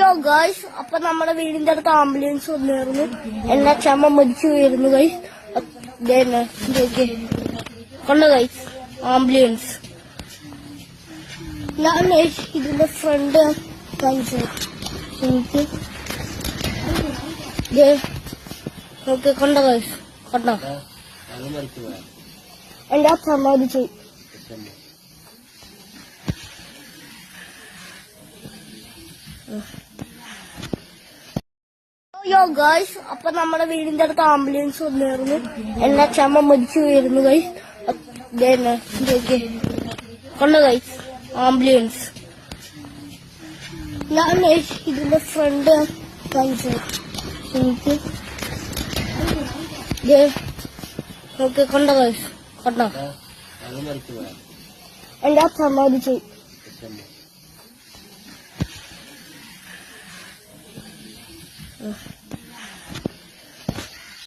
യോ ഗായ്സ് അപ്പൊ നമ്മുടെ വീടിന്റെ അടുത്ത് ആംബുലൻസ് വന്നായിരുന്നു. എന്നെ അച്ഛമ്മ മരിച്ചു പോയിരുന്നു ഗൈസ് കൊണ്ട ഗൈസ് ആംബുലൻസ് ഞാൻ ഇതിന്റെ ഫ്രണ്ട് കാണിച്ചു. എനിക്ക്. ഓക്കെ കൊണ്ട ഗൈസ് കൊണ്ടോ? എന്റെ അച്ഛമ്മ മരിച്ചു. യോ ഗൈസ് അപ്പൊ നമ്മുടെ വീടിന്റെ അടുത്ത് ആംബുലൻസ് വന്നായിരുന്നു. എന്നെ അച്ഛമ്മ മരിച്ചു പോയിരുന്നു ഗൈസ് കണ്ട ഗൈസ് ആംബുലൻസ് ഞാൻ ഇതിന്റെ ഫ്രണ്ട് കാണിച്ചു എനിക്ക്. ഓക്കെ കൊണ്ട ഗൈസ് കണ്ടോ. എന്റെ അച്ഛമ്മ മരിച്ചു. Ugh.